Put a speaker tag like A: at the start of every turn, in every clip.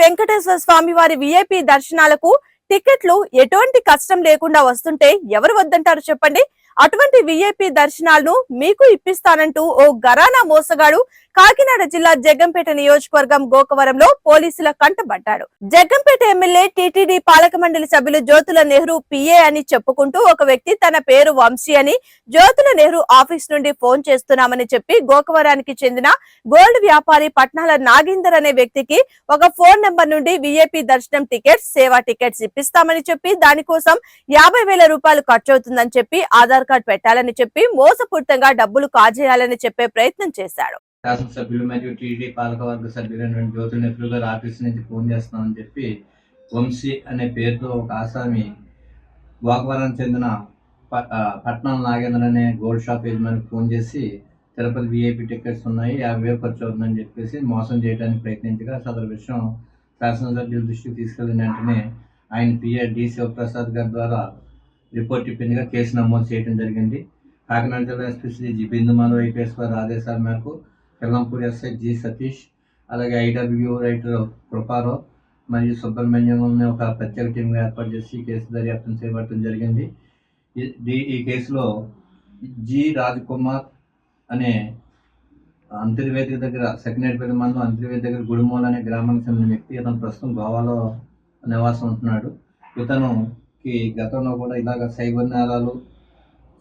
A: వెంకటేశ్వర స్వామి వారి విఐపి దర్శనాలకు టికెట్లు ఎటువంటి కష్టం లేకుండా వస్తుంటే ఎవరు వద్దంటారు చెప్పండి? అటువంటి విఐపి దర్శనాలను మీకు ఇప్పిస్తానంటూ ఓ గరానా మోసగాడు కాకినాడ జిల్లా జగ్గంపేట నియోజకవర్గం గోకవరంలో పోలీసుల కంటబడ్డాడు. జగ్గంపేట ఎమ్మెల్యే టీటీడీ పాలక మండలి సభ్యులు జ్యోతుల నెహ్రూ పిఏ అని చెప్పుకుంటూ ఒక వ్యక్తి తన పేరు వంశీ అని జ్యోతుల నెహ్రూ ఆఫీస్ నుండి ఫోన్ చేస్తున్నామని చెప్పి గోకవరానికి చెందిన గోల్డ్ వ్యాపారి పట్నాల నాగేందర్ అనే వ్యక్తికి ఒక ఫోన్ నెంబర్ నుండి విఐపి దర్శనం టికెట్స్ సేవా టికెట్స్ ఇప్పిస్తామని చెప్పి దానికోసం యాభై వేల రూపాయలు ఖర్చు అవుతుందని చెప్పి ఆధార్ కార్డు పెట్టాలని చెప్పి మోసపూరితంగా డబ్బులు కాజేయాలని చెప్పే ప్రయత్నం చేశాడు.
B: శాసనసభ్యులు మరియు టీడీ పాలకవర్గ సభ్యులైనటువంటి జ్యోతుల నెహ్రూ గారు ఆఫీస్ నుంచి ఫోన్ చేస్తున్నామని చెప్పి వంశీ అనే పేరుతో ఒక ఆసామి వాకవరం చెందిన పట్నం నాగేంద్ర అనే గోల్డ్ షాప్ యజమానికి ఫోన్ చేసి తిరుపతి విఐపి టికెట్స్ ఉన్నాయి యాభై వేలు ఖర్చు అవుతుందని చెప్పేసి మోసం చేయడానికి ప్రయత్నించగా సదరు విషయం శాసనసభ్యుల దృష్టికి తీసుకెళ్ళిన వెంటనే ఆయన పిఏ డి శివప్రసాద్ గారి ద్వారా రిపోర్ట్ ఇప్పిందిగా కేసు నమోదు చేయడం జరిగింది. కాకినాడ జిల్లా SP Shri G Bindu Madhav IPS వారి ఆదేశాల మేరకు కిర్లంపూర్ ఎస్ఐ జి సతీష్ అలాగే ఐడబ్ల్యూ రైటర్ కృపారావు మరియు సుబ్రహ్మణ్యం ఒక ప్రత్యేక టీంగా ఏర్పాటు చేసి కేసు దర్యాప్తం చేపట్టడం జరిగింది. ఈ- ఈ కేసులో జి రాజ్ కుమార్ అనే అంతర్వేదిక దగ్గర సెకండరీ మండలం అంతర్వేది దగ్గర గుడిమూల అనే గ్రామానికి చెందిన వ్యక్తి ఇతను ప్రస్తుతం గోవాలో నివాసం ఉంటున్నాడు. ఇతనుకి గతంలో కూడా ఇలాగ సైబర్ నేరాలు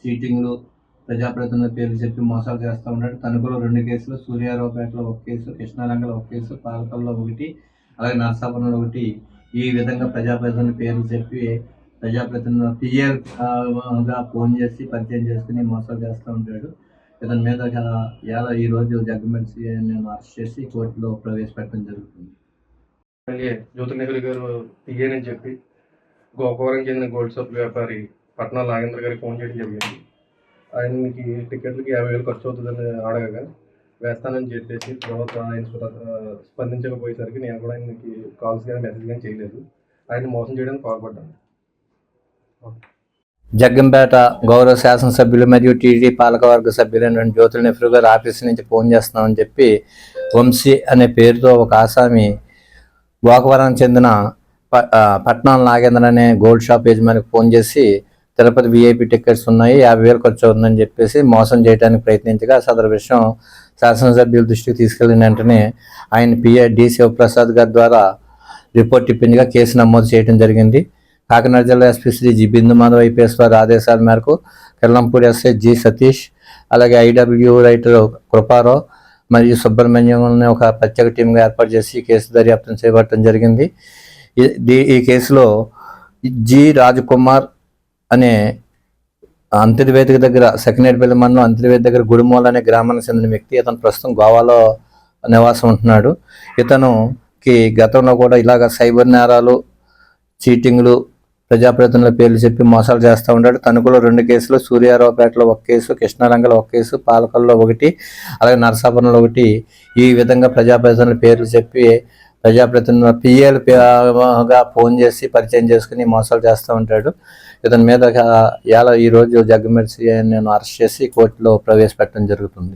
B: చీటింగ్లు ప్రజాప్రతినిధుల పేర్లు చెప్పి మోసాలు చేస్తూ ఉన్నాడు. తణుకులో రెండు కేసులు సూర్యారావుపేటలో ఒక కేసు కృష్ణారంగలో ఒక కేసు పాలకల్లో ఒకటి అలాగే నరసాపురంలో ఒకటి. ఈ విధంగా ప్రజాప్రతినిధుల పేర్లు చెప్పి ప్రజాప్రతినిధులు పిఎల్గా ఫోన్ చేసి పరిచయం చేసుకుని మోసాలు చేస్తూ ఉంటాడు. ఇతని మీద ఎలా ఈ రోజు నేను అరెస్ట్ చేసి కోర్టులో ప్రవేశపెట్టడం జరుగుతుంది.
C: ఎమ్మెల్యే జ్యోతి నెహ్రూ గారు తీయనని చెప్పి గోకవరం చెందిన గోల్డ్ షాప్ వ్యాపారి పట్నా నాగేంద్ర గారికి ఫోన్ చేయడం జరిగింది. ఆయనకి టికెట్లకి యాభై వేలు ఖర్చు అవుతుందని అడగగా వేస్తానని చెప్పేసి తర్వాత ఆయన స్ప- స్పందించకపోయేసరికి నేను కూడా ఆయనకి కాల్స్ కానీ మెసేజ్ కానీ చేయలేదు. ఆయన మోసం చేయడానికి పాల్పడ్డాను.
B: జగ్గంపేట గౌరవ శాసనసభ్యులు మరియు టీడీ పాలకవర్గ సభ్యులైనటువంటి జ్యోతుల నెహ్రూ గారు ఆఫీస్ నుంచి ఫోన్ చేస్తున్నామని చెప్పి వంశీ అనే పేరుతో ఒక ఆసామి గోకవరం చెందిన ప- పట్నం నాగేంద్ర అనే గోల్డ్ షాప్ యజమానికి ఫోన్ చేసి తిరుపతి విఐపి టికెట్స్ ఉన్నాయి యాభై వేలు ఖర్చు అవుతుందని చెప్పేసి మోసం చేయడానికి ప్రయత్నించగా సదరు విషయం శాసనసభ్యుల దృష్టికి తీసుకెళ్ళిన వెంటనే ఆయన పిఏ డి శివప్రసాద్ గారి ద్వారా రిపోర్ట్ ఇప్పించగా కేసు నమోదు చేయడం జరిగింది. కాకినాడ జిల్లా SP Shri G Bindu Madhav IPS వారి ఆదేశాల మేరకు కిర్లంపూడి ఎస్ఐ జి సతీష్ అలాగే ఐడబ్ల్యూ రైటర్ కృపారావు మరియు సుబ్రహ్మణ్యం ఒక ప్రత్యేక టీంగా ఏర్పాటు చేసి కేసు దర్యాప్తు చేపట్టడం జరిగింది. ఈ- ఈ కేసులో జి రాజకుమార్ అనే అంతర్వేదిక దగ్గర సెకండరీ మండలం అంతర్వేది దగ్గర గుడిమూల అనే గ్రామానికి చెందిన వ్యక్తి ఇతను ప్రస్తుతం గోవాలో నివాసం ఉంటున్నాడు. ఇతనుకి గతంలో కూడా ఇలాగ సైబర్ నేరాలు చీటింగ్లు ప్రజాప్రతినిధుల పేర్లు చెప్పి మోసాలు చేస్తూ ఉంటాడు తణుకులో రెండు కేసులు సూర్యారావుపేటలో ఒక కేసు కృష్ణారంగలో ఒక కేసు పాలకల్లో ఒకటి అలాగే నరసాపురంలో ఒకటి. ఈ విధంగా ప్రజాప్రతినిధుల పేర్లు చెప్పి ప్రజాప్రతినిధుల పిఎల్గా ఫోన్ చేసి పరిచయం చేసుకుని మోసాలు చేస్తూ ఉంటాడు. ఇతని మీద ఎలా ఈ రోజు జగ్గమెర్సి నేను అరెస్ట్ చేసి కోర్టులో ప్రవేశపెట్టడం జరుగుతుంది.